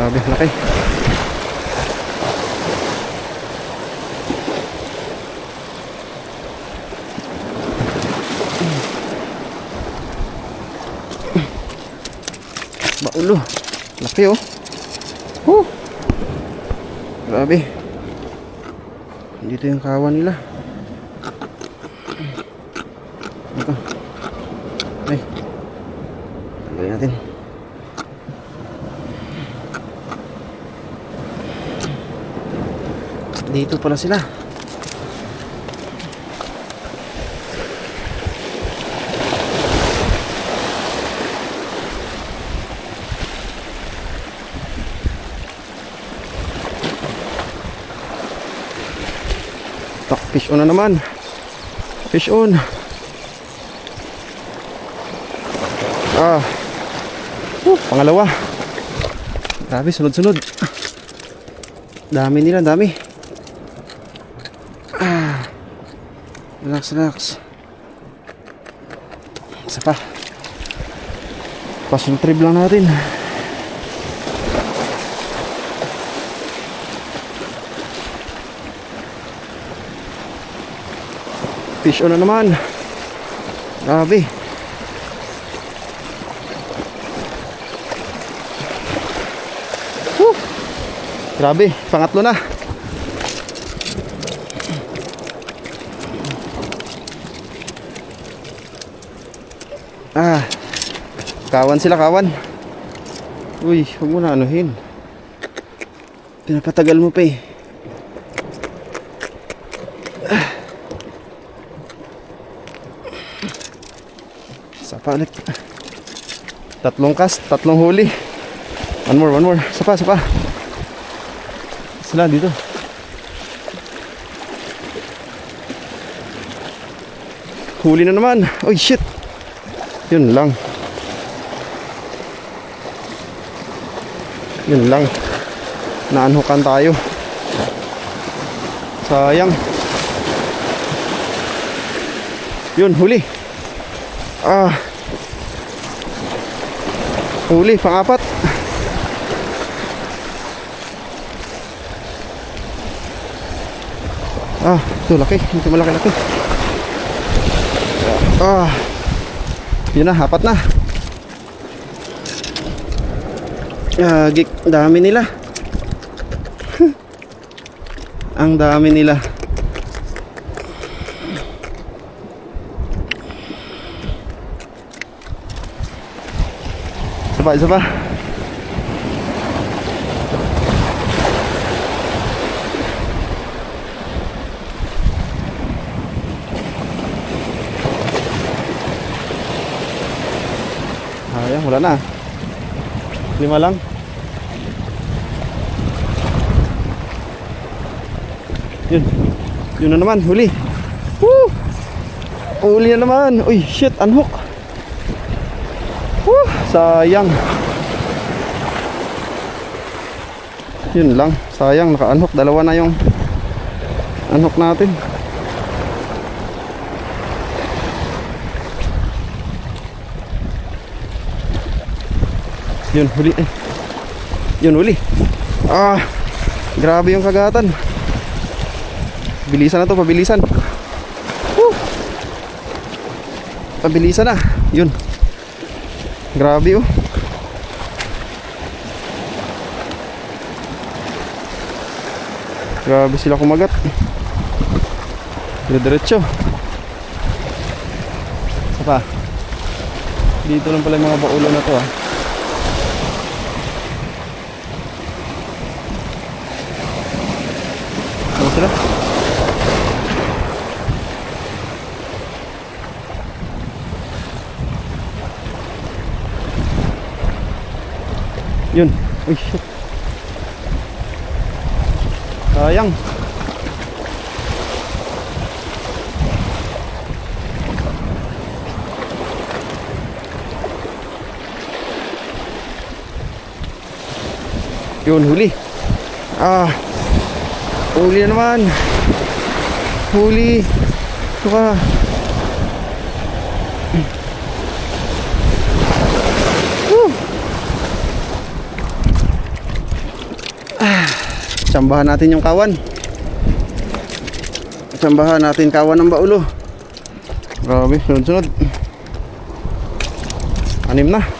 Grabe, laki. Baulo. Laki oh. Huh. Grabe. Dito yung kawan nila. Ito. Ay. Tanggalin natin. Dito pala sila. Tak, fish on na naman. Fish on. Ah. Uh, pangalawa. Grabe, sunod-sunod. Dami nila, dami. Relax, relax. Isa pa. Pasong trip lang natin. Fish na naman. Grabe. Grabe, pangatlo na. Kawan sila, kawan. Uy, huwag mo na anuhin. Pinapatagal mo pa eh. Sapa ulit. Tatlong cast, tatlong huli. One more, one more. Sapa, sapa. Sila dito. Huli na naman. Uy, shit. Yun lang. Yun lang. Naanhukan tayo. Sayang. Yun, huli. Ah. Huli, pangapat. Ah, ito laki. Ito malaki-laki. Ah. Yun na, apat na. Ah, gik, dami nila. Ang dami nila. Isa pa, isa pa. Ayan, wala na. Lima lang. Yun. Yun na naman, huli. Woo! Huli na naman. Uy, shit, unhook. Woo! Sayang. Yun lang. Sayang, naka-unhook. Dalawa na yung unhook natin. Yun, huli. Eh. Yun, huli. Ah, grabe yung kagatan. Bilisan na to, pabilisan. Woo! Pabilisan na. Yun. Grabe oh. Grabe sila kumagat. Dire-diretso. Isa pa. Dito lang pala yung mga baulo na to ah. Ano? Yun. Uy, shit. Sayang. Yun, huli. Ah. Huli na naman. Huli. Ito ka. Ah, Tsambahan natin yung kawan. Tsambahan natin kawan ng baulo. Grabe, sunod-sunod. Anim na.